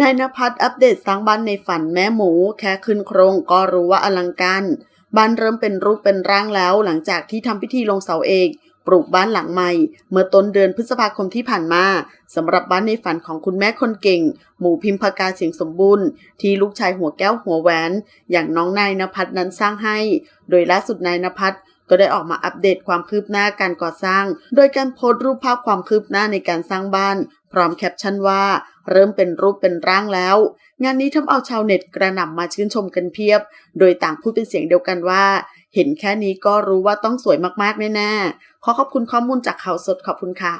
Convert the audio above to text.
นายนภัสอัปเดตสร้างบ้านในฝันแม่หมู แค่ขึ้นโครงก็รู้ว่าอลังการ บ้านเริ่มเป็นรูปเป็นร่างแล้ว หลังจากที่ทำพิธีลงเสาเอกปลูกบ้านหลังใหม่ เมื่อต้นเดือนพฤษภาคมที่ผ่านมาสำหรับบ้านในฝันของคุณแม่คนเก่ง หมูพิมพากาเสียงสมบูรณ์ที่ลูกชายหัวแก้วหัวแหวน อย่างน้องนายนภัสนั้นสร้างให้ โดยล่าสุดนายนภัส ก็ได้ออกมาอัปเดตความคืบหน้าการก่อสร้าง โดยการโพสต์รูปภาพความคืบหน้าในการสร้างบ้าน พร้อมแคปชั่นว่า เริ่มเป็นรูปเป็นร่างแล้ว งานนี้ทำเอาชาวเน็ตกระหน่ำมาชื่นชมกันเพียบ โดยต่างพูดเป็นเสียงเดียวกันว่า เห็นแค่นี้ก็รู้ว่าต้องสวยมากๆแน่ๆขอขอบคุณข้อมูลจากข่าวสดขอบคุณค่ะ